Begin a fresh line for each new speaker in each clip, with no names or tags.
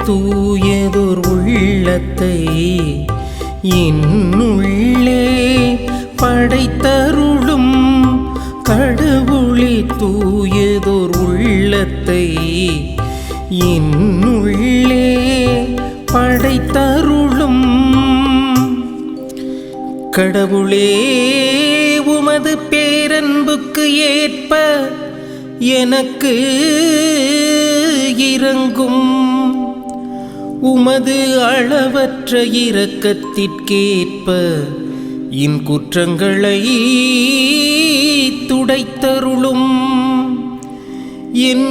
தூயதோர் உள்ளத்தை என்னுள்ளே படைத்தருளும் கடவுளே தூயதோர் உள்ளத்தை என்னுள்ளே படைத்தருளும் கடவுளே உமது பேரன்புக்கு ஏற்ப எனக்கு இறங்கும் உமது அளவற்ற இரக்கத்திற்கேற்ப என் குற்றங்களை துடைத்தருளும். என்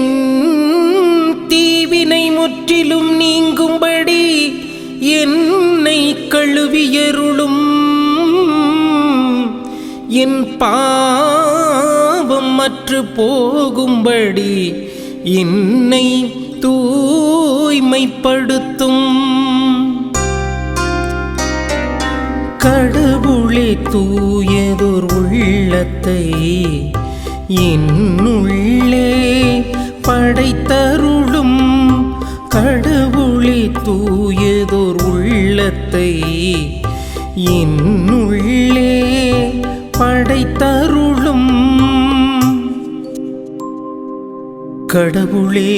தீவினை முற்றிலும் நீங்கும்படி என்னை கழுவியருளும். என் பாவம் மற்று போகும்படி என்னை தூய்மைப்படுத்தும். கடவுளே தூயதோர் உள்ளத்தை என்னுள்ளே படைத்தருளும். கடவுளே தூயதோர் உள்ளத்தை என்னுள்ளே படைத்தருளும். கடவுளே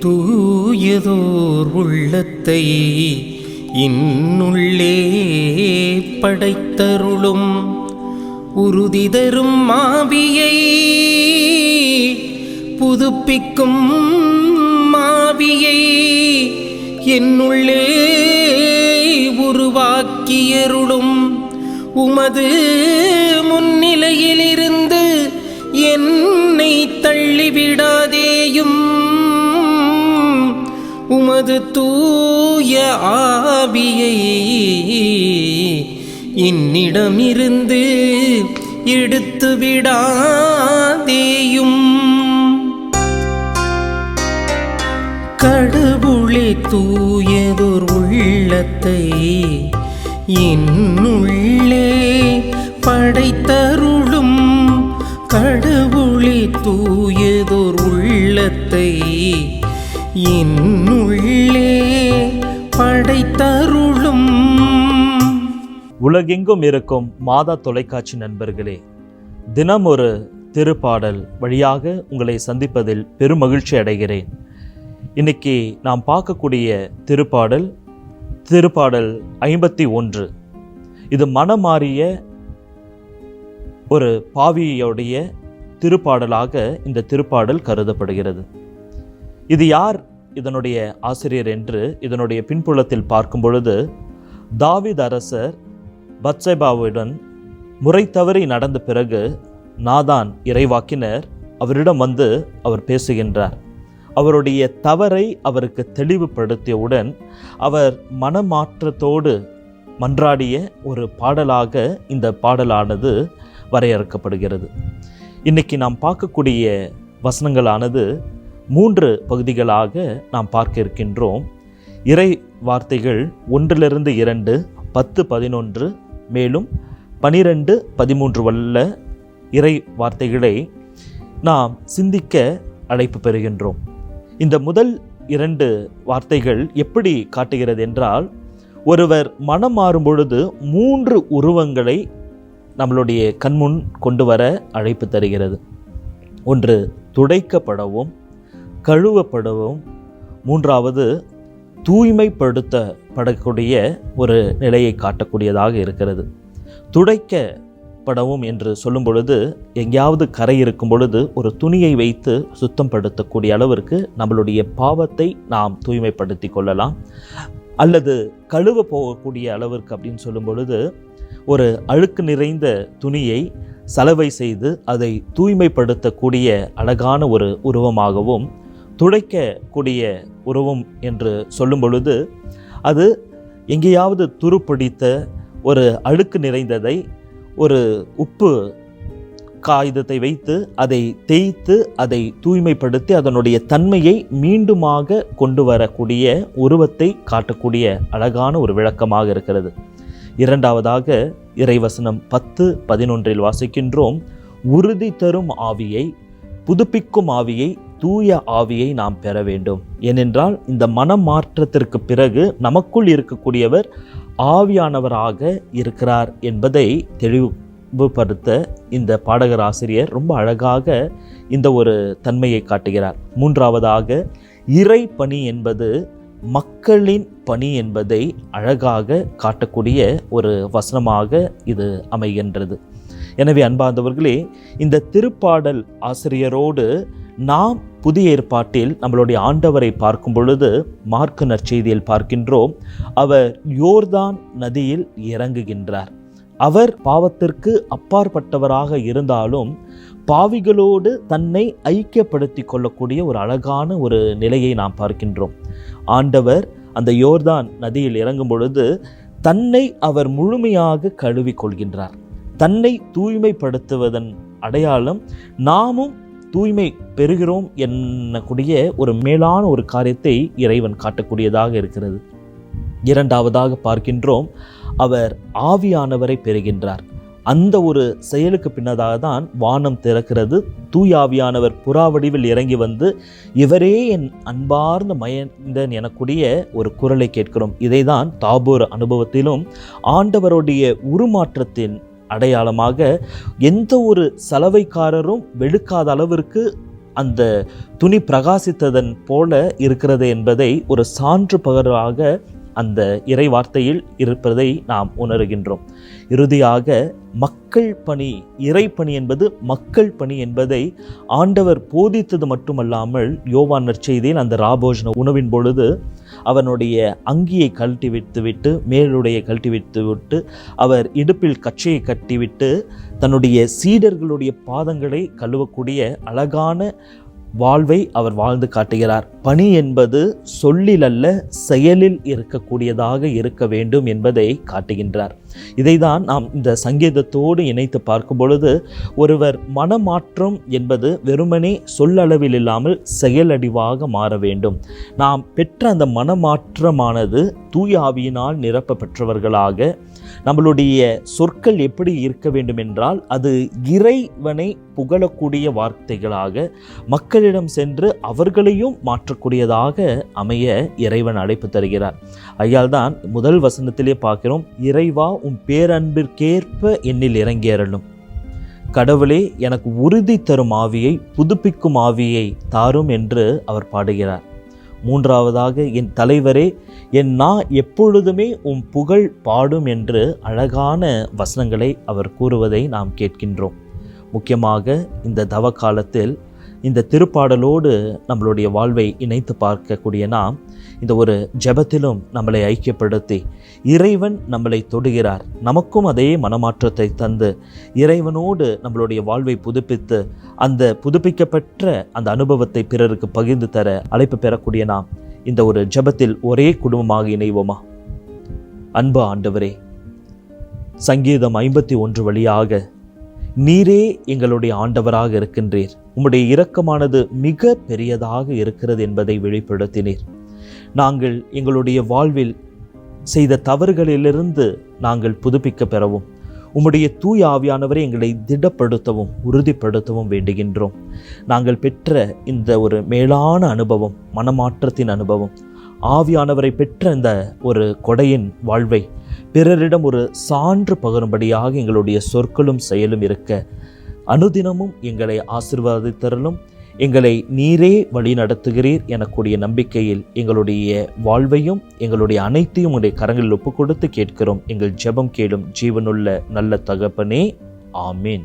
தூயதோர் உள்ளத்தை இன்னுள்ளே படைத்தருளும். உறுதி தரும் மாவியை புதுப்பிக்கும் மாவியை என்னுள்ளே உருவாக்கியருளும். உமது முன்னிலையிலிரு உமது தூய ஆவியை என்னிடமிருந்து எடுத்து விடாதேயும். கடவுளே தூயதோர் உள்ளத்தை என்னுள்ளே படைத்தருளும். கடவுளே தூயதோர் உள்ளத்தை என்னுள்ளே படைத்தருளும்.
உலகெங்கும் இருக்கும் மாதா தொலைக்காட்சி நண்பர்களே தினம் ஒரு திருப்பாடல் வழியாக உங்களை சந்திப்பதில் பெரும் மகிழ்ச்சி அடைகிறேன். இன்னைக்கு நாம் பார்க்கக்கூடிய திருப்பாடல் திருப்பாடல் ஐம்பத்தி ஒன்று. இது மனமாறிய ஒரு பாவியுடைய திருப்பாடலாக இந்த திருப்பாடல் கருதப்படுகிறது. இது யார் இதனுடைய ஆசிரியர் என்று இதனுடைய பின்புலத்தில் பார்க்கும் பொழுது தாவித் அரசர் பத்சேபாவுடன் முறை தவறி நடந்த பிறகு நாதான் இறைவாக்கினர். அவரிடம் வந்து அவர் பேசுகின்றார். அவருடைய தவறை அவருக்கு தெளிவுபடுத்தியவுடன் அவர் மனமாற்றத்தோடு மன்றாடிய ஒரு பாடலாக இந்த பாடலானது வரையறுக்கப்படுகிறது. இன்னைக்கு நாம் பார்க்கக்கூடிய வசனங்களானது மூன்று பகுதிகளாக நாம் பார்க்க இருக்கின்றோம். இறை வார்த்தைகள் ஒன்றிலிருந்து இரண்டு பத்து பதினொன்று மேலும் பனிரெண்டு பதிமூன்று வல்ல இறை வார்த்தைகளை நாம் சிந்திக்க அழைப்பு பெறுகின்றோம். இந்த முதல் இரண்டு வார்த்தைகள் எப்படி காட்டுகிறது என்றால் ஒருவர் மனம் மாறும் பொழுது மூன்று உருவங்களை நம்மளுடைய கண்முன் கொண்டு வர அழைப்பு தருகிறது. ஒன்று துடைக்கப்படவும் கழுவப்படவும். மூன்றாவது தூய்மைப்படுத்தப்படக்கூடிய ஒரு நிலையை காட்டக்கூடியதாக இருக்கிறது. துடைக்கப்படவும் என்று சொல்லும் பொழுது எங்கேயாவது கரை இருக்கும் பொழுது ஒரு துணியை வைத்து சுத்தம் படுத்தக்கூடிய அளவிற்கு நம்மளுடைய பாவத்தை நாம் தூய்மைப்படுத்தி கொள்ளலாம். அல்லது கழுவ போகக்கூடிய அளவிற்கு அப்படின்னு சொல்லும் பொழுது ஒரு அழுக்கு நிறைந்த துணியை சலவை செய்து அதை தூய்மைப்படுத்தக்கூடிய அழகான ஒரு உருவமாகவும் துடைக்கக்கூடிய உருவம் என்று சொல்லும் பொழுது அது எங்கேயாவது துருப்பிடித்த ஒரு அழுக்கு நிறைந்ததை ஒரு உப்பு காகிதத்தை வைத்து அதை தேய்த்து அதை தூய்மைப்படுத்தி அதனுடைய தன்மையை மீண்டுமாக கொண்டு வரக்கூடிய உருவத்தை காட்டக்கூடிய அழகான ஒரு விளக்கமாக இருக்கிறது. இரண்டாவதாக இறைவசனம் பத்து பதினொன்றில் வாசிக்கின்றோம் உறுதி தரும் ஆவியை புதுப்பிக்கும் ஆவியை தூய ஆவியை நாம் பெற வேண்டும். ஏனென்றால் இந்த மனமாற்றத்திற்கு பிறகு நமக்குள் இருக்கக்கூடியவர் ஆவியானவராக இருக்கிறார் என்பதை தெளிவுபடுத்த இந்த பாடகர் ஆசிரியர் ரொம்ப அழகாக இந்த ஒரு தன்மையை காட்டுகிறார். மூன்றாவதாக இறை பணி என்பது மக்களின் பணி என்பதை அழகாக காட்டக்கூடிய ஒரு வசனமாக இது அமைகின்றது. எனவே அன்பார்ந்தவர்களே இந்த திருப்பாடல் ஆசிரியரோடு நாம் புதிய ஏற்பாட்டில் நம்மளுடைய ஆண்டவரை பார்க்கும் பொழுது மார்க்கு நற்செய்தியில் பார்க்கின்றோம் அவர் யோர்தான் நதியில் இறங்குகின்றார். அவர் பாவத்திற்கு அப்பாற்பட்டவராக இருந்தாலும் பாவிகளோடு தன்னை ஐக்கியப்படுத்தி கொள்ளக்கூடிய ஒரு அழகான ஒரு நிலையை நாம் பார்க்கின்றோம். ஆண்டவர் அந்த யோர்தான் நதியில் இறங்கும் பொழுது தன்னை அவர் முழுமையாக கழுவி கொள்கின்றார். தன்னை தூய்மைப்படுத்துவதன் அடையாளம் நாமும் தூய்மை பெறுகிறோம் என்னக்கூடிய ஒரு மேலான ஒரு காரியத்தை இறைவன் காட்டக்கூடியதாக இருக்கிறது. இரண்டாவதாக பார்க்கின்றோம் அவர் ஆவியானவரை பெறுகின்றார். அந்த ஒரு செயலுக்கு பின்னதாக தான் வானம் திறக்கிறது. தூயாவியானவர் புறா வடிவில் இறங்கி வந்து இவரே என் அன்பார்ந்த மயந்தன் எனக்கூடிய ஒரு குரலை கேட்கிறோம். இதைதான் தாபூர் அனுபவத்திலும் ஆண்டவருடைய உருமாற்றத்தின் அடையாளமாக எந்த ஒரு சலவைக்காரரும் வெளுக்காத அளவிற்கு அந்த துணி பிரகாசித்ததன் போல இருக்கிறது என்பதை ஒரு சான்று பகராக அந்த இறை வார்த்தையில் இருப்பதை நாம் உணர்கின்றோம். இறுதியாக மக்கள் பணி இறை பணி என்பது மக்கள் பணி என்பதை ஆண்டவர் போதித்தது மட்டுமல்லாமல் யோவான் நற்செய்தியில் அந்த ராபோஜன உணவின் பொழுது அவனுடைய அங்கியை கழட்டி வைத்துவிட்டு மேலுடைய கழட்டி வைத்துவிட்டு அவர் இடுப்பில் கச்சையை கட்டிவிட்டு தன்னுடைய சீடர்களுடைய பாதங்களை கழுவக்கூடிய அழகான வாழ்வை அவர் வாழ்ந்து காட்டுகிறார். பணி என்பது சொல்லிலல்ல செயலில் இருக்கக்கூடியதாக இருக்க வேண்டும் என்பதை காட்டுகின்றார். இதை தான் நாம் இந்த சங்கீதத்தோடு இணைத்து பார்க்கும் பொழுது ஒருவர் மனமாற்றம் என்பது வெறுமனே சொல்லளவில் இல்லாமல் செயலடிவாக மாற வேண்டும். நாம் பெற்ற அந்த மனமாற்றமானது தூயாவியினால் நிரப்ப பெற்றவர்களாக நம்மளுடைய சொற்கள் எப்படி இருக்க வேண்டும் என்றால் அது இறைவனை புகழக்கூடிய வார்த்தைகளாக மக்களிடம் சென்று அவர்களையும் மாற்றக்கூடியதாக அமைய இறைவன் அழைப்பு தருகிறார். ஐயால் தான் முதல் வசனத்திலே பார்க்கிறோம் இறைவா உன் பேரன்பிற்கேற்ப என்னில் இறங்கியறலும் கடவுளே எனக்கு உறுதி தரும் ஆவியை புதுப்பிக்கும் ஆவியை தாரும் என்று அவர் பாடுகிறார். மூன்றாவதாக என் தலைவரே என் நான் எப்பொழுதுமே உம் புகழ் பாடும் என்று அழகான வசனங்களை அவர் கூறுவதை நாம் கேட்கின்றோம். முக்கியமாக இந்த தவ காலத்தில் இந்த திருப்பாடலோடு நம்மளுடைய வாழ்வை இணைத்து பார்க்கக்கூடிய நாம் இந்த ஒரு ஜெபத்திலும் நம்மளை ஐக்கியப்படுத்தி இறைவன் நம்மளை தொடுகிறார். நமக்கும் அதே மனமாற்றத்தை தந்து இறைவனோடு நம்மளுடைய வாழ்வை புதுப்பித்து அந்த புதுப்பிக்கப்பெற்ற அந்த அனுபவத்தை பிறருக்கு பகிர்ந்து தர அழைப்பு பெறக்கூடிய நாம் இந்த ஒரு ஜெபத்தில் ஒரே குடும்பமாக இணைவோமா? அன்பு ஆண்டவரே சங்கீதம் ஐம்பத்தி ஒன்று வழியாக நீரே எங்களுடைய ஆண்டவராக இருக்கின்றீர். உம்முடைய இரக்கமானது மிக பெரியதாக இருக்கிறது என்பதை வெளிப்படுத்தினீர். நாங்கள் எங்களுடைய வாழ்வில் செய்த தவறுகளிலிருந்து நாங்கள் புதுப்பிக்க பெறவும் உம்முடைய தூய ஆவியானவரை எங்களை திடப்படுத்தவும் உறுதிப்படுத்தவும் வேண்டுகின்றோம். நாங்கள் பெற்ற இந்த ஒரு மேலான அனுபவம் மனமாற்றத்தின் அனுபவம் ஆவியானவரை பெற்ற இந்த ஒரு கொடையின் வாழ்வை பிறரிடம் ஒரு சான்று பகரும்படியாக எங்களுடைய சொற்களும் செயலும் இருக்க அனுதினமும் எங்களை ஆசிர்வாதித்தரலும் எங்களை நீரே வழி நடத்துகிறீர் எனக்கூடிய நம்பிக்கையில் எங்களுடைய வாழ்வையும் எங்களுடைய அனைத்தையும் உடைய கரங்களில் ஒப்பு கொடுத்து கேட்கிறோம். எங்கள் ஜெபம் கேளும் ஜீவனுள்ள நல்ல தகப்பனே. ஆமீன்.